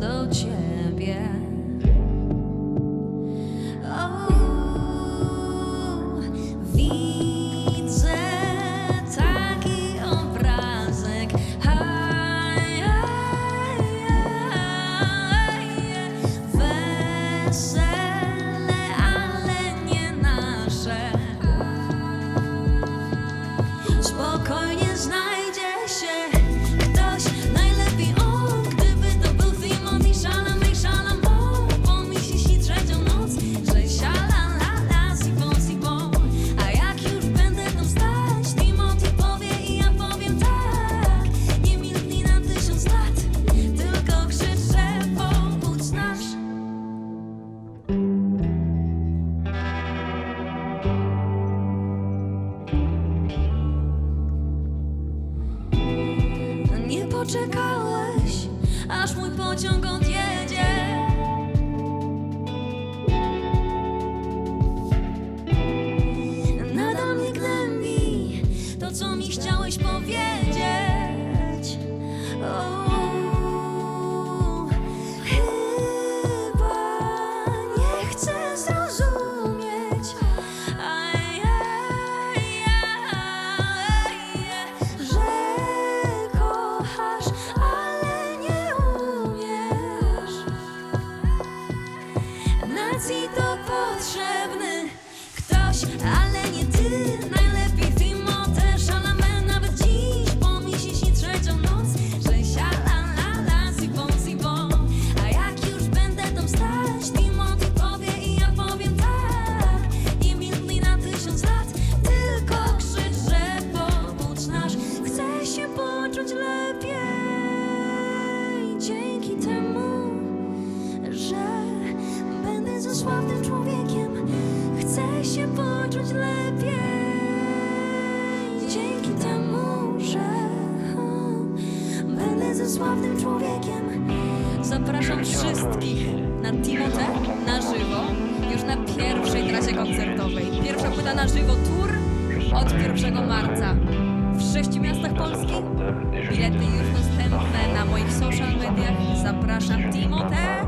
都全变 czekała. to potrzebny ktoś, ale nie sławnym człowiekiem Chcę się poczuć lepiej Dzięki temu, że hmm, Będę ze sławnym człowiekiem Zapraszam wszystkich na Timotę na żywo Już na pierwszej trasie koncertowej Pierwsza płyta na żywo tour od 1 marca w sześciu miastach Polski. Bilety już dostępne na moich social mediach. Zapraszam Timotę.